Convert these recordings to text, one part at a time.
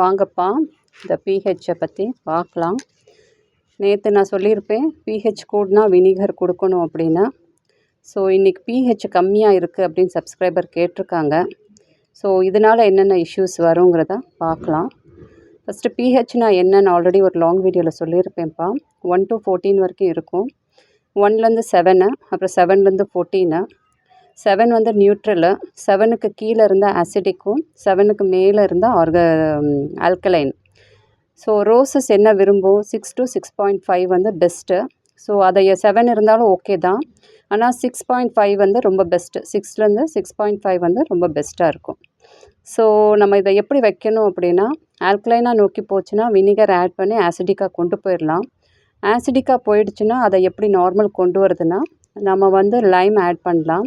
வாங்கப்பா. இந்த பிஹெச்சை பற்றி பார்க்கலாம் நேற்று நான் சொல்லியிருப்பேன் பிஹெச் கூடனா வினிகர் கொடுக்கணும் அப்படின்னா. ஸோ இன்றைக்கி பிஹெச் கம்மியாக இருக்குது அப்படின்னு சப்ஸ்கிரைபர் கேட்டிருக்காங்க. ஸோ இதனால் என்னென்ன இஷ்யூஸ் வருங்கிறத பார்க்கலாம் ஃபஸ்ட்டு பிஹெச்னா என்னென்னு ஆல்ரெடி ஒரு லாங் வீடியோவில் சொல்லியிருப்பேன்ப்பா. ஒன் டு ஃபோர்டீன் வரைக்கும் இருக்கும். ஒன்லேருந்து செவனு அப்புறம் செவன்லேருந்து ஃபோர்டீனு செவன் வந்து நியூட்ரலு செவனுக்கு கீழே இருந்தால் ஆசிடிக்கும் செவனுக்கு மேலே இருந்தால் ஆர்க ஆல்கலைன் ஸோ ரோசஸ் என்ன விரும்பும்? Six to six point five வந்து பெஸ்ட்டு ஸோ அதை செவன் இருந்தாலும் ஓகே தான். ஆனால் சிக்ஸ் பாயிண்ட் ஃபைவ் வந்து ரொம்ப பெஸ்ட்டு சிக்ஸ்லேருந்து சிக்ஸ் பாயிண்ட் ஃபைவ் வந்து ரொம்ப பெஸ்ட்டாக இருக்கும். ஸோ நம்ம இதை எப்படி வைக்கணும் அப்படின்னா ஆல்கலைனாக நோக்கி போச்சுன்னா வினிகர் ஆட் பண்ணி ஆசிடிக்காக கொண்டு போயிடலாம். ஆசிடிக்காக போயிடுச்சுன்னா அதை எப்படி நார்மல் கொண்டு வருதுன்னா நம்ம வந்து லைம் ஆட் பண்ணலாம்.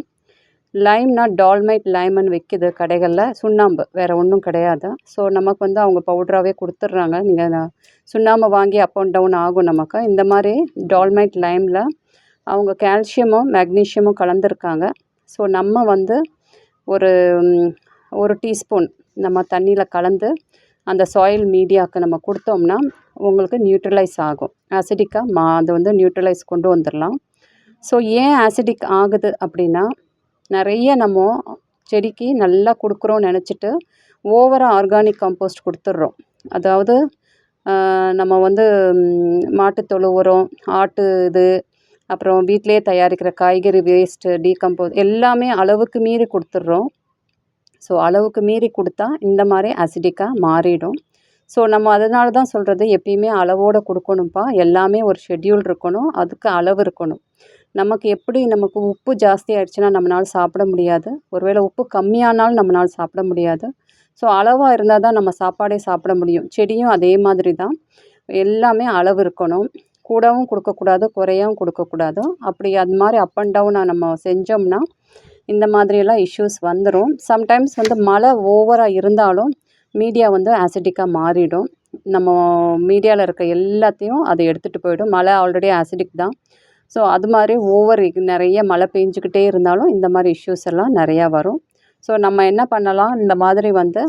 லைம்னா டால்மைட் லைம்னு விற்கிது கடைகளில் சுண்ணாம்பு. வேறு ஒன்றும் கிடையாது. ஸோ நமக்கு வந்து அவங்க பவுட்ராகவே கொடுத்துட்றாங்க. நீங்கள் சுண்ணாம்பு வாங்கி அப் அண்ட் டவுன் ஆகும் நமக்கு. இந்த மாதிரி டால்மைட் லைமில் அவங்க கால்சியமும் மெக்னீஷியமும் கலந்துருக்காங்க. ஸோ நம்ம வந்து ஒரு ஒரு டீஸ்பூன் நம்ம தண்ணியில் கலந்து அந்த சாயில் மீடியாவுக்கு நம்ம கொடுத்தோம்னா உங்களுக்கு நியூட்ரலைஸ் ஆகும். ஆசிடிக்காக மா அது வந்து நியூட்ரலைஸ் கொண்டு வந்துடலாம் ஸோ ஏன் ஆசிடிக் ஆகுது அப்படின்னா நிறைய நம்ம செடிக்கு நல்லா கொடுக்குறோன்னு நினச்சிட்டு ஓவராக ஆர்கானிக் கம்போஸ்ட் கொடுத்துட்றோம். அதாவது நம்ம வந்து மாட்டுத்தொழு உரம் ஆட்டு இது அப்புறம் வீட்டிலே தயாரிக்கிற காய்கறி வேஸ்ட்டு டீகம்போஸ் எல்லாமே அளவுக்கு மீறி கொடுத்துட்றோம். ஸோ அளவுக்கு மீறி கொடுத்தா இந்த மாதிரி அசிடிக்காக மாறிடும். ஸோ நம்ம அதனால தான் சொல்கிறது எப்பயுமே அளவோடு கொடுக்கணும்ப்பா. எல்லாமே ஒரு ஷெட்யூல் இருக்கணும். அதுக்கு அளவு இருக்கணும். நமக்கு எப்படி நமக்கு உப்பு ஜாஸ்தி ஆயிடுச்சுன்னா நம்மளால் சாப்பிட முடியாது. ஒருவேளை உப்பு கம்மியானாலும் நம்மளால் சாப்பிட முடியாது. ஸோ அளவாக இருந்தால் தான் நம்ம சாப்பாடே சாப்பிட முடியும். செடியும் அதே மாதிரி தான். எல்லாமே அளவு இருக்கணும். கூடவும் கொடுக்கக்கூடாது குறையாவும் கொடுக்கக்கூடாது. அப்படி அது மாதிரி அப் அண்ட் டவுனாக நம்ம செஞ்சோம்னா இந்த மாதிரியெல்லாம் இஷ்யூஸ் வந்துடும் சம்டைம்ஸ் வந்து மழை ஓவராக இருந்தாலும் மீடியா வந்து ஆசிடிக்காக மாறிடும். நம்ம மீடியாவில் இருக்க எல்லாத்தையும் அதை எடுத்துகிட்டு போயிடும். மழை ஆல்ரெடி ஆசிடிக் தான். ஸோ அது மாதிரி ஓவர் நிறைய மழை பெஞ்சிக்கிட்டே இருந்தாலும் இந்த மாதிரி இஷ்யூஸ் எல்லாம் நிறையா வரும். ஸோ நம்ம என்ன பண்ணலாம்? இந்த மாதிரி வந்து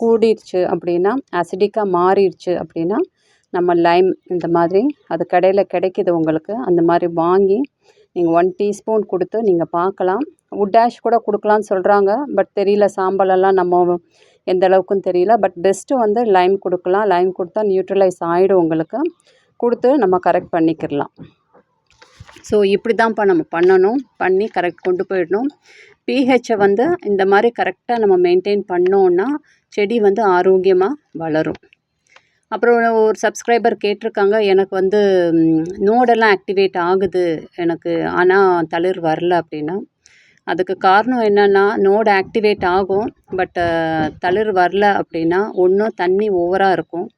கூடிருச்சு அப்படின்னா ஆசிடிக்காக மாறிடுச்சு அப்படின்னா நம்ம லைம் இந்த மாதிரி அது கடையில் கிடைக்கிது உங்களுக்கு அந்த மாதிரி வாங்கி நீங்கள் ஒன் டீஸ்பூன் கொடுத்து நீங்கள் பார்க்கலாம். உட் ஆஷ் கூட கொடுக்கலான்னு சொல்கிறாங்க பட் தெரியல சாம்பலெல்லாம் நம்ம எந்த அளவுக்குன்னு தெரியல பட் பெஸ்ட்டு வந்து லைம் கொடுக்கலாம். லைம் கொடுத்தா நியூட்ரலைஸ் ஆகிடும் உங்களுக்கு. கொடுத்து நம்ம கரெக்ட் பண்ணிக்கிடலாம். ஸோ இப்படி தான்ப்பா நம்ம பண்ணணும். பண்ணி கரெக்ட் கொண்டு போயிடணும். பிஹெச்சை வந்து இந்த மாதிரி கரெக்டாக நம்ம மெயின்டைன் பண்ணோன்னா செடி வந்து ஆரோக்கியமாக வளரும். அப்புறம் ஒரு சப்ஸ்கிரைபர் கேட்டிருக்காங்க. எனக்கு வந்து நோடெல்லாம் ஆக்டிவேட் ஆகுது எனக்கு. ஆனால் தளிர் வரல அப்படின்னா. அதுக்கு காரணம் என்னென்னா நோடு ஆக்டிவேட் ஆகும். பட் தளிர் வரல அப்படின்னா ஒன்றும் தண்ணி ஓவராக இருக்கும்.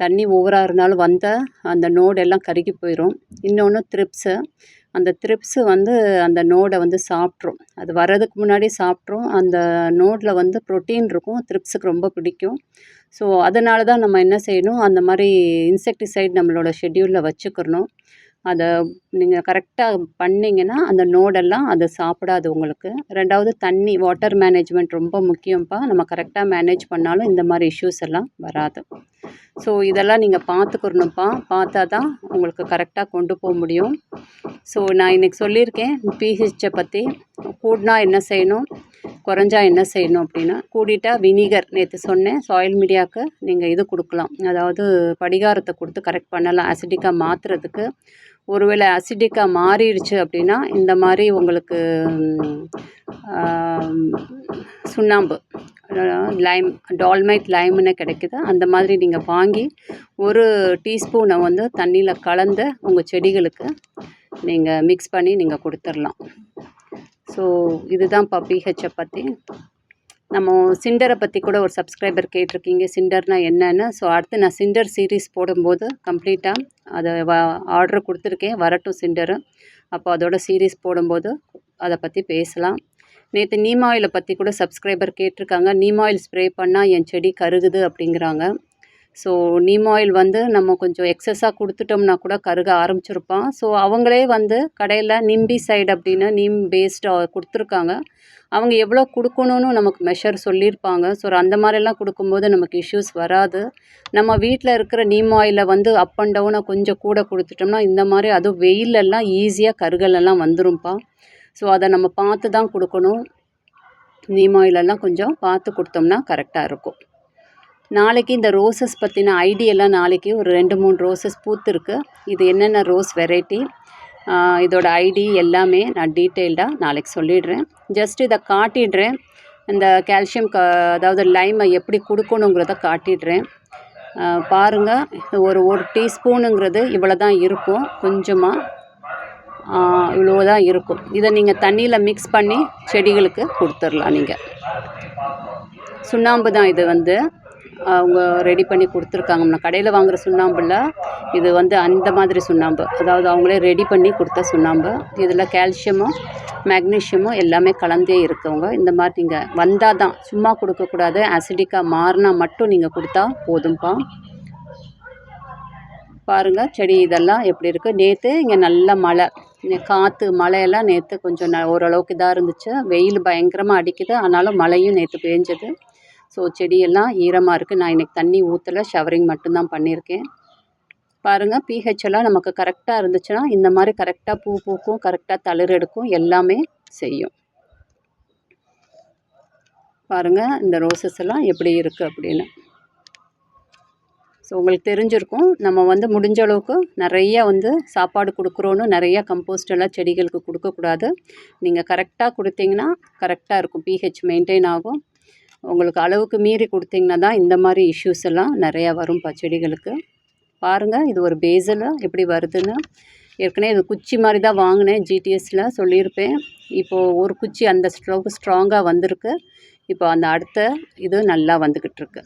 தண்ணி ஓவராக இருந்தாலும் வந்த அந்த நோடெல்லாம் கருகி போயிடும் இன்னொன்று த்ரிப்ஸு அந்த த்ரிப்ஸு வந்து அந்த நோடை வந்து சாப்பிட்ரும். அது வர்றதுக்கு முன்னாடி சாப்பிட்ரும். அந்த நோடில் வந்து ப்ரோட்டீன் இருக்கும். த்ரிப்ஸுக்கு ரொம்ப பிடிக்கும். ஸோ அதனால தான் நம்ம என்ன செய்யணும்? அந்த மாதிரி இன்செக்டிசைட் நம்மளோட ஷெட்யூலில் வச்சுக்கிறணும். அதை நீங்கள் கரெக்டாக பண்ணிங்கன்னா அந்த நோடெல்லாம் அதை சாப்பிடாது உங்களுக்கு. ரெண்டாவது தண்ணி வாட்டர் மேனேஜ்மெண்ட் ரொம்ப முக்கியம்ப்பா நம்ம கரெக்டாக மேனேஜ் பண்ணாலும் இந்த மாதிரி இஷ்யூஸ் எல்லாம் வராது. ஸோ இதெல்லாம் நீங்கள் பார்த்துக்கிறணும்ப்பா பார்த்தா தான் உங்களுக்கு கரெக்டாக கொண்டு போக முடியும். ஸோ நான் இன்றைக்கி சொல்லியிருக்கேன் பிஹெச்சை பற்றி கூடினா என்ன செய்யணும்? குறைஞ்சா என்ன செய்யணும் அப்படின்னா கூடிட்டா வினிகர். நேற்று சொன்னேன் சாயில் மீடியாவுக்கு நீங்கள் இது கொடுக்கலாம். அதாவது படிகாரத்தை கொடுத்து கரெக்ட் பண்ணலாம் அசிட்டிக்காக மாற்றுறதுக்கு ஒருவேளை அசிடிக்காக மாறிடுச்சு அப்படின்னா இந்த மாதிரி உங்களுக்கு சுண்ணாம்பு. லைம் டால்மைட் லைம்னு கிடைக்குது. அந்த மாதிரி நீங்கள் வாங்கி ஒரு டீஸ்பூனை வந்து தண்ணியில் கலந்து உங்கள் செடிகளுக்கு நீங்கள் மிக்ஸ் பண்ணி நீங்கள் கொடுத்துர்லாம் ஸோ இதுதான்ப்பா பிஹெச்சை பற்றி நம்ம சிண்டரை பற்றி கூட ஒரு சப்ஸ்கிரைபர் கேட்டிருக்கீங்க. சிண்டர்னால் என்னென்னு? ஸோ அடுத்து நான் சிண்டர் சீரீஸ் போடும்போது கம்ப்ளீட்டாக அதை வ ஆர்டர் கொடுத்துருக்கேன். வரட்டும் சிண்டரு அப்போ அதோட சீரீஸ் போடும்போது அதை பற்றி பேசலாம். நேற்று நீம் ஆயிலை பற்றி கூட சப்ஸ்கிரைபர் கேட்டிருக்காங்க. நீம் ஆயில் ஸ்ப்ரே பண்ணால் என் செடி கருகுது அப்படிங்கிறாங்க. ஸோ நீம் ஆயில் வந்து நம்ம கொஞ்சம் எக்ஸஸாக கொடுத்துட்டோம்னா கூட கருக ஆரம்பிச்சிருப்பான். ஸோ அவங்களே வந்து கடையில் நிம்பி சைடு அப்படின்னு நீம் பேஸ்டாக கொடுத்துருக்காங்க. அவங்க எவ்வளோ கொடுக்கணும்னு நமக்கு மெஷர் சொல்லியிருப்பாங்க. ஸோ அந்த மாதிரிலாம் கொடுக்கும்போது நமக்கு இஷ்யூஸ் வராது. நம்ம வீட்டில் இருக்கிற நீம் ஆயிலை வந்து அப் அண்ட் டவுனாக கொஞ்சம் கூட கொடுத்துட்டோம்னா இந்த மாதிரி அதுவும் வெயிலெல்லாம் ஈஸியாக கருகலெல்லாம் வந்துரும்ப்பா ஸோ அதை நம்ம பார்த்து தான் கொடுக்கணும். நீம் ஆயிலெல்லாம் கொஞ்சம் பார்த்து கொடுத்தோம்னா கரெக்டாக இருக்கும். நாளைக்கு இந்த ரோசஸ் பற்றின ஐடியெல்லாம் நாளைக்கு ஒரு ரெண்டு மூணு ரோசஸ் பூத்துருக்கு. இது என்னென்ன ரோஸ் வெரைட்டி இதோட ஐடி எல்லாமே நான் டீட்டெயில்டாக நாளைக்கு சொல்லிடுறேன். ஜஸ்ட் இதை காட்டிடுறேன். இந்த கால்சியம் க அதாவது லைமை எப்படி கொடுக்கணுங்கிறத காட்டிடுறேன். பாருங்கள் ஒரு ஒரு டீஸ்பூனுங்கிறது இவ்வளோ தான் இருக்கும். கொஞ்சமாக இவ்வளோ தான் இருக்கும். இதை நீங்கள் தண்ணியில் மிக்ஸ் பண்ணி செடிகளுக்கு கொடுத்துர்லாம் நீங்கள் சுண்ணாம்பு தான் இது வந்து. அவங்க ரெடி பண்ணி கொடுத்துருக்காங்க. நம்ம கடையில் வாங்குகிற சுண்ணாம்பில் இது வந்து அந்த மாதிரி சுண்ணாம்பு. அதாவது அவங்களே ரெடி பண்ணி கொடுத்த சுண்ணாம்பு. இதில் கால்சியமும் மேக்னீஷியமும் எல்லாமே கலந்தே இருக்கவங்க. இந்த மாதிரி நீங்கள் வந்தால் தான். சும்மா கொடுக்கக்கூடாது ஆசிடிக்காக மாறினா மட்டும் நீங்கள் கொடுத்தா போதும்ப்பா பாருங்கள் செடி இதெல்லாம் எப்படி இருக்குது நேற்று இங்கே நல்ல மழை. காற்று மழையெல்லாம் நேற்று கொஞ்சம் ந ஓரளவுக்கு இதாக இருந்துச்சு. வெயில் பயங்கரமாக அடிக்குது. ஆனாலும் மழையும் நேற்று பேஞ்சது. ஸோ செடியெல்லாம் ஈரமாக இருக்குது நான் இன்றைக்கி தண்ணி ஊற்றலை ஷவரிங் மட்டும்தான் பண்ணியிருக்கேன் பாருங்கள் பிஹெச் எல்லாம் நமக்கு கரெக்டாக இருந்துச்சுன்னா இந்த மாதிரி கரெக்டாக பூ பூக்கும் கரெக்டாக தளிர் எடுக்கும் எல்லாமே செய்யும். பாருங்கள் இந்த ரோசஸ் எல்லாம் எப்படி இருக்குது அப்படின்னு. ஸோ உங்களுக்கு தெரிஞ்சிருக்கும். நம்ம வந்து முடிஞ்ச அளவுக்கு நிறையா வந்து சாப்பாடு கொடுக்குறோன்னு நிறையா கம்போஸ்ட் எல்லாம் செடிகளுக்கு கொடுக்கக்கூடாது. நீங்கள் கரெக்டாக கொடுத்தீங்கன்னா கரெக்டாக இருக்கும். பிஹெச் மெயின்டைன் ஆகும். உங்களுக்கு அளவுக்கு மீறி கொடுத்தீங்கன்னா தான் இந்த மாதிரி இஷ்யூஸ் எல்லாம் நிறையா வரும் செடிகளுக்கு. பாருங்கள் இது ஒரு பேஸில் எப்படி வருதுன்னு. ஏற்கனவே இது குச்சி மாதிரி தான் வாங்கினேன். ஜிடிஎஸில் சொல்லியிருப்பேன். இப்போது ஒரு குச்சி அந்த ஸ்ட்ரோக்கு ஸ்ட்ராங்காக வந்திருக்கு. இப்போ அந்த அடுத்த இது நல்லா வந்துக்கிட்டு இருக்கு.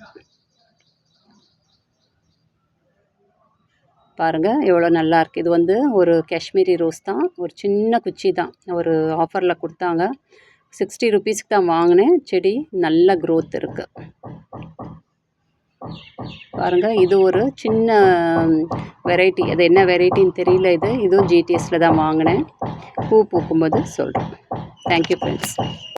பாருங்கள் எவ்வளோ நல்லாயிருக்கு இது வந்து ஒரு காஷ்மீரி ரோஸ் தான். ஒரு சின்ன குச்சி தான். ஒரு ஆஃபரில் கொடுத்தாங்க. சிக்ஸ்டி ருபீஸ்க்கு தான் வாங்கினேன். செடி நல்ல க்ரோத் இருக்குது பாருங்கள் இது ஒரு சின்ன வெரைட்டி அது என்ன வெரைட்டின்னு தெரியல இது. இதுவும் ஜிடிஎஸில் தான் வாங்கினேன். பூ பூக்கும்போது சொல்கிறேன் தேங்க்யூ ஃப்ரெண்ட்ஸ்